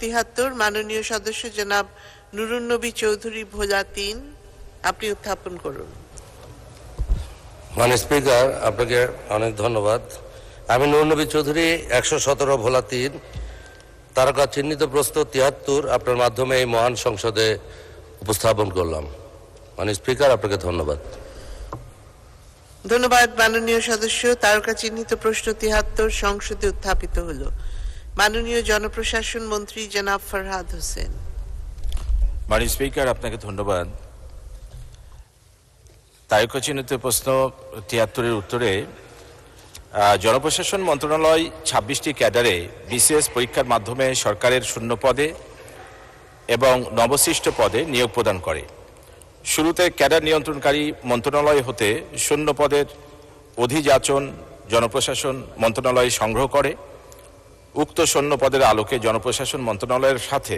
তিহাত্তর মাননীয় সদস্য জনাব নুরুন নবী চৌধুরী ভোলা তিন আপনি উত্থাপন করুন। মানে স্পিকার আপনাকে অনেক ধন্যবাদ। আমি নুরনবী চৌধুরী একশো সতেরো ভোলা তিন তারকা চিহ্নিত প্রস্তুত তিয়াত্তর আপনার মাধ্যমে এই মহান সংসদে উপস্থাপন করলাম। মানে স্পিকার আপনাকে ধন্যবাদ। ধন্যবাদ মাননীয় সদস্য। তারকা চিহ্নিত প্রশ্ন তিহাত্তর সংসদে উত্থাপিত হল। মাননীয় জনপ্রশাসন মন্ত্রী জনাব ফরহাদ হোসেন। মাননীয় স্পিকার, আপনাকে ধন্যবাদ। তারকচিহ্নিত প্রশ্ন তিয়াত্তরের উত্তরে জনপ্রশাসন মন্ত্রণালয় ছাব্বিশটি ক্যাডারে বিসিএস পরীক্ষার মাধ্যমে সরকারের শূন্য পদে এবং নবসৃষ্ট পদে নিয়োগ প্রদান করে। শুরুতে ক্যাডার নিয়ন্ত্রণকারী মন্ত্রণালয় হতে শূন্য পদের অধিযাচন জনপ্রশাসন মন্ত্রণালয় সংগ্রহ করে। উক্ত শূন্য পদের আলোকে জনপ্রশাসন মন্ত্রণালয়ের সাথে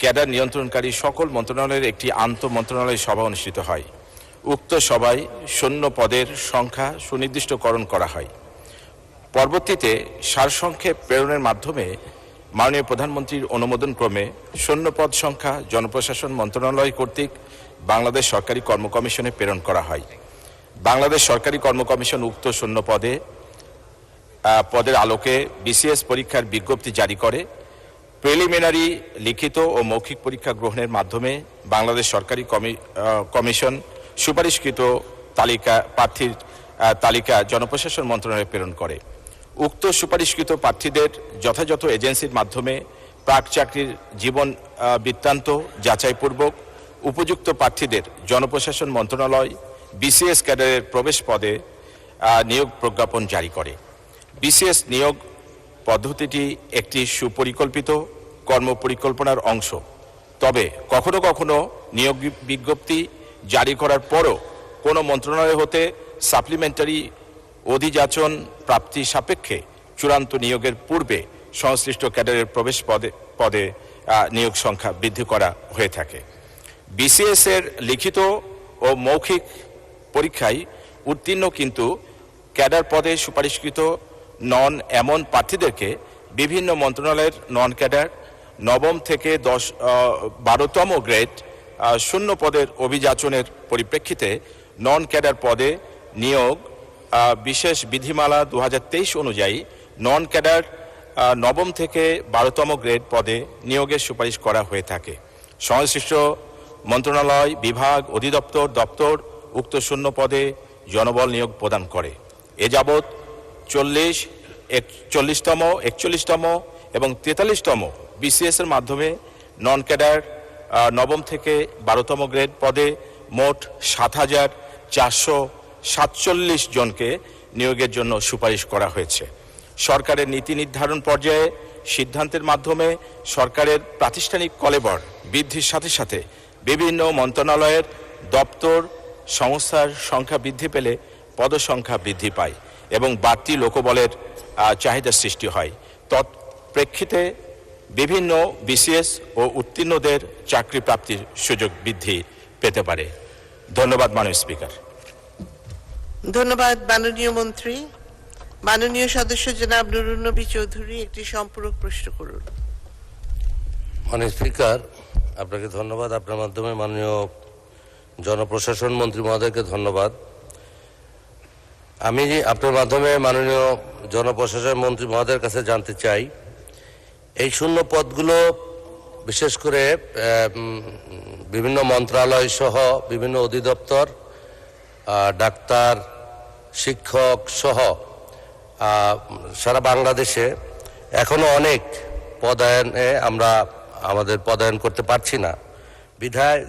ক্যাডার নিয়ন্ত্রণকারী সকল মন্ত্রণালয়ের একটি আন্তঃ মন্ত্রণালয় সভা অনুষ্ঠিত হয়। উক্ত সভায় শূন্য পদের সংখ্যা সুনির্দিষ্টকরণ করা হয়। পরবর্তীতে সারসংক্ষেপ প্রেরণের মাধ্যমে মাননীয় প্রধানমন্ত্রীর অনুমোদন ক্রমে শূন্য পদ সংখ্যা জনপ্রশাসন মন্ত্রণালয় কর্তৃক বাংলাদেশ সরকারি কর্ম কমিশনে প্রেরণ করা হয়। বাংলাদেশ সরকারি কর্ম কমিশন উক্ত শূন্য পদে পদের আলোকে বিসিএস পরীক্ষার বিজ্ঞপ্তি জারি করে। প্রিলিমিনারি লিখিত ও মৌখিক পরীক্ষা গ্রহণের মাধ্যমে বাংলাদেশ সরকারি কমি- কমিশন সুপারিশকৃত তালিকা, প্রার্থীর তালিকা জনপ্রশাসন মন্ত্রণালয়ে প্রেরণ করে। উক্ত সুপারিশকৃত প্রার্থীদের যথাযথ এজেন্সির মাধ্যমে প্রাক চাকরির জীবন বৃত্তান্ত যাচাইপূর্বক উপযুক্ত প্রার্থীদের জনপ্রশাসন মন্ত্রণালয় বিসিএস ক্যাডারের প্রবেশ পদে নিয়োগ প্রজ্ঞাপন জারি করে। বিসিএস নিয়োগ পদ্ধতিটি একটি সুপরিকল্পিত কর্মপরিকল্পনার অংশ। তবে কখনো কখনো নিয়োগ বিজ্ঞপ্তি জারি করার পরও কোনো মন্ত্রণালয় হতে সাপ্লিমেন্টারি অধিযাচন প্রাপ্তি সাপেক্ষে চূড়ান্ত নিয়োগের পূর্বে সংশ্লিষ্ট ক্যাডারের প্রবেশ পদে পদে নিয়োগ সংখ্যা বৃদ্ধি করা হয়ে থাকে। বিসিএস এর লিখিত ও মৌখিক পরীক্ষায় উত্তীর্ণ কিন্তু ক্যাডার পদে সুপারিশকৃত নন এমন প্রার্থীদেরকে বিভিন্ন মন্ত্রণালয়ের নন ক্যাডার, নবম থেকে দশ বারোতম গ্রেড শূন্য পদের অভিযাচনের পরিপ্রেক্ষিতে নন ক্যাডার পদে নিয়োগ বিশেষ বিধিমালা দু হাজার তেইশ অনুযায়ী নন ক্যাডার নবম থেকে বারোতম গ্রেড পদে নিয়োগের সুপারিশ করা হয়ে থাকে। সংশ্লিষ্ট মন্ত্রণালয়, বিভাগ, অধিদপ্তর, দপ্তর উক্ত শূন্য পদে জনবল নিয়োগ প্রদান করে। এ যাবৎ চল্লিশ একচল্লিশতম একচল্লিশতম এবং তেতাল্লিশতম বিসিএস এর মাধ্যমে নন ক্যাডার নবম থেকে বারোতম গ্রেড পদে মোট সাত হাজার চারশো সাতচল্লিশ জনকে নিয়োগের জন্য সুপারিশ করা হয়েছে। সরকারের নীতি নির্ধারণ পর্যায়ে সিদ্ধান্তের মাধ্যমে সরকারের প্রাতিষ্ঠানিক কলেবর বৃদ্ধির সাথে সাথে বিভিন্ন মন্ত্রণালয়ের দপ্তর সংস্থার সংখ্যা বৃদ্ধি পেলে পদসংখ্যা বৃদ্ধি পায়। এবং বাড়তি লোকবলের আহ, চাহিদা সৃষ্টি হয়। তৎপ্রেক্ষিতে বিভিন্ন বিসিএস ও উত্তীর্ণদের চাকরি প্রাপ্তির সুযোগ বৃদ্ধি পেতে পারে। ধন্যবাদ মাননীয় স্পিকার। ধন্যবাদ মাননীয় মন্ত্রী। মাননীয় সদস্য জনাব নবী চৌধুরী একটি সম্পূরক প্রশ্ন করুন। মানে স্পিকার আপনাকে ধন্যবাদ। আপনার মাধ্যমে মাননীয় জনপ্রশাসন মন্ত্রী মহোদয়কে ধন্যবাদ। আমি আপনার মাধ্যমে মাননীয় জনপ্রশাসন মন্ত্রী মহোদয়ের কাছে জানতে চাই, এই শূন্য পদগুলো বিশেষ করে বিভিন্ন মন্ত্রণালয় সহ বিভিন্ন অধিদপ্তর ডাক্তার, শিক্ষক সহ সারা বাংলাদেশে এখনও অনেক পদায়নে আমরা আমাদের পদায়ন করতে পারছি না। বিধায়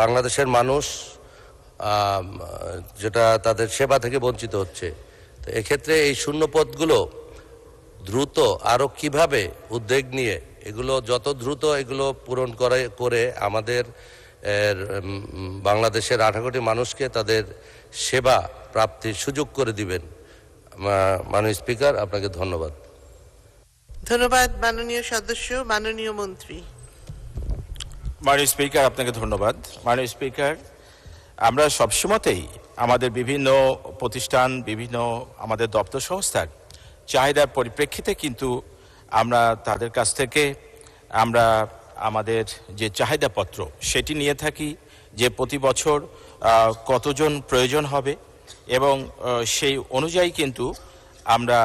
বাংলাদেশের মানুষ যেটা তাদের সেবা থেকে বঞ্চিত হচ্ছে। তো এক্ষেত্রে এই শূন্য পদগুলো দ্রুত আরও কীভাবে উদ্যোগ নিয়ে এগুলো যত দ্রুত এগুলো পূরণ করে করে আমাদের এর, বাংলাদেশের আঠারো কোটি মানুষকে তাদের সেবা প্রাপ্তির সুযোগ করে দিবেন। মাননীয় স্পিকার আপনাকে ধন্যবাদ। ধন্যবাদ মাননীয় সদস্য মাননীয় মন্ত্রী। মাননীয় স্পিকার আপনাকে ধন্যবাদ। মাননীয় স্পিকার আমরা সবসময়তেই আমাদের বিভিন্ন প্রতিষ্ঠান, বিভিন্ন আমাদের দপ্তর সংস্থার চাহিদার পরিপ্রেক্ষিতে কিন্তু আমরা তাদের কাছ থেকে আমরা আমাদের যে চাহিদাপত্র সেটি নিয়ে থাকি, যে প্রতি বছর কতজন প্রয়োজন হবে এবং সেই অনুযায়ী কিন্তু আমরা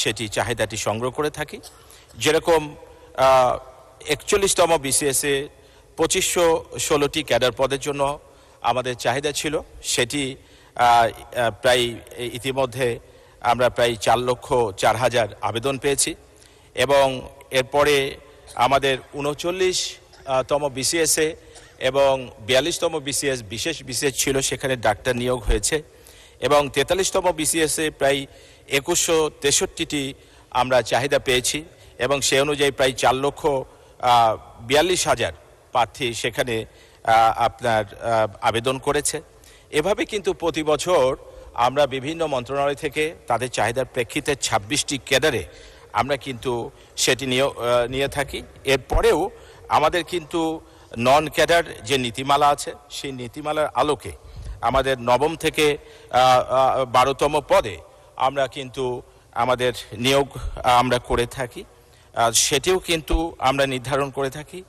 সেটি চাহিদাটি সংগ্রহ করে থাকি। যেরকম একচল্লিশতম বিসিএসে পঁচিশশো ষোলোটি ক্যাডার পদের জন্য আমাদের চাহিদা ছিল, সেটি প্রায় ইতিমধ্যে আমরা প্রায় চার লক্ষ চার হাজার আবেদন পেয়েছি এবং এরপরে আমাদের উনচল্লিশ তম বিসিএসে এবং বিয়াল্লিশতম বিসিএস বিশেষ বিসিএস ছিল, সেখানে ডাক্তার নিয়োগ হয়েছে এবং তেতাল্লিশতম বিসিএসে প্রায় একুশশো তেষট্টিটি আমরা চাহিদা পেয়েছি এবং সে অনুযায়ী প্রায় চার লক্ষ বিয়াল্লিশ হাজার প্রার্থী সেখানে আপনার আবেদন করেছে। এভাবে কিন্তু প্রতি বছর আমরা বিভিন্ন মন্ত্রণালয় থেকে তাদের চাহিদার প্রেক্ষিতে ছাব্বিশটি ক্যাডারে আমরা কিন্তু সেটি নিয়ে নিয়ে থাকি। এরপরেও আমাদের কিন্তু নন ক্যাডার যে নীতিমালা আছে, সেই নীতিমালার আলোকে আমাদের নবম থেকে বারোতম পদে আমরা কিন্তু আমাদের নিয়োগ আমরা করে থাকি। সেটিও কিন্তু আমরা নির্ধারণ করে থাকি।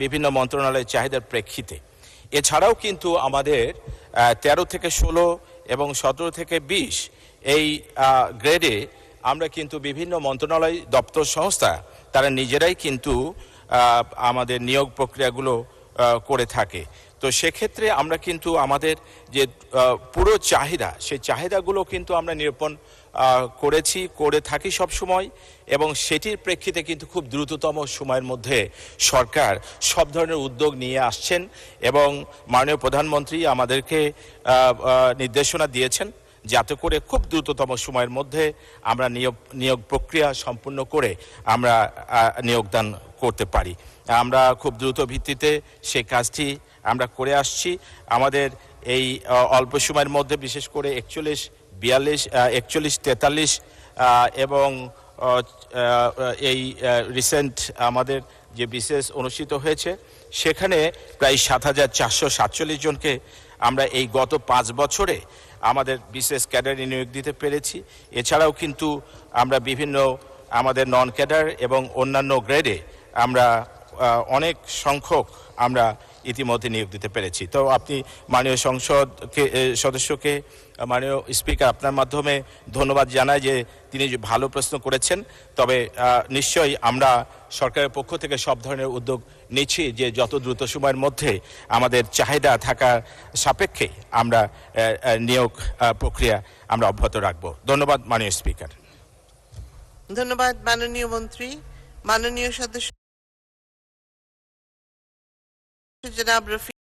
বিভিন্ন মন্ত্রণালয়ের চাহিদার প্রেক্ষিতে। এছাড়াও কিন্তু আমাদের তেরো থেকে ষোলো এবং সতেরো থেকে বিশ এই গ্রেডে আমরা কিন্তু বিভিন্ন মন্ত্রণালয় দপ্তর সংস্থা, তারা নিজেরাই কিন্তু আমাদের নিয়োগ প্রক্রিয়াগুলো করে থাকে। তো সেক্ষেত্রে আমরা কিন্তু আমাদের যে পুরো চাহিদা, সেই চাহিদাগুলো কিন্তু আমরা নিরূপণ করেছি, করে থাকি সব সময় এবং সেটির প্রেক্ষিতে কিন্তু খুব দ্রুততম সময়ের মধ্যে সরকার সব ধরনের উদ্যোগ নিয়ে আসছেন এবং মাননীয় প্রধানমন্ত্রী আমাদেরকে নির্দেশনা দিয়েছেন যাতে করে খুব দ্রুততম সময়ের মধ্যে আমরা নিয়োগ নিয়োগ প্রক্রিয়া সম্পূর্ণ করে আমরা নিয়োগদান করতে পারি। আমরা খুব দ্রুত ভিত্তিতে সেই কাজটি আমরা করে আসছি। আমাদের এই অল্প সময়ের মধ্যে বিশেষ করে একচল্লিশ, বিয়াল্লিশ একচল্লিশ, তেতাল্লিশ এবং এই রিসেন্ট আমাদের যে বিশেষ অনুষ্ঠিত হয়েছে, সেখানে প্রায় সাত হাজার চারশো সাতচল্লিশ জনকে আমরা এই গত পাঁচ বছরে আমাদের বিশেষ ক্যাডারে নিয়োগ দিতে পেরেছি। এছাড়াও কিন্তু আমরা বিভিন্ন আমাদের নন ক্যাডার এবং অন্যান্য গ্রেডে আমরা অনেক সংখ্যক আমরা ইতিমধ্যে নিয়োগ দিতে পেরেছি। তো আপনি মাননীয় সংসদকে সদস্যকে, মাননীয় স্পিকার আপনার মাধ্যমে ধন্যবাদ জানাই যে তিনি ভালো প্রশ্ন করেছেন। তবে নিশ্চয়ই আমরা সরকারের পক্ষ থেকে সব ধরনের উদ্যোগ নিচ্ছি যে যত দ্রুত সময়ের মধ্যে আমাদের চাহিদা থাকার সাপেক্ষে আমরা নিয়োগ প্রক্রিয়া আমরা অব্যাহত রাখব। ধন্যবাদ মাননীয় স্পিকার। ধন্যবাদ মাননীয় মন্ত্রী। মাননীয় সদস্য জনাব রফিক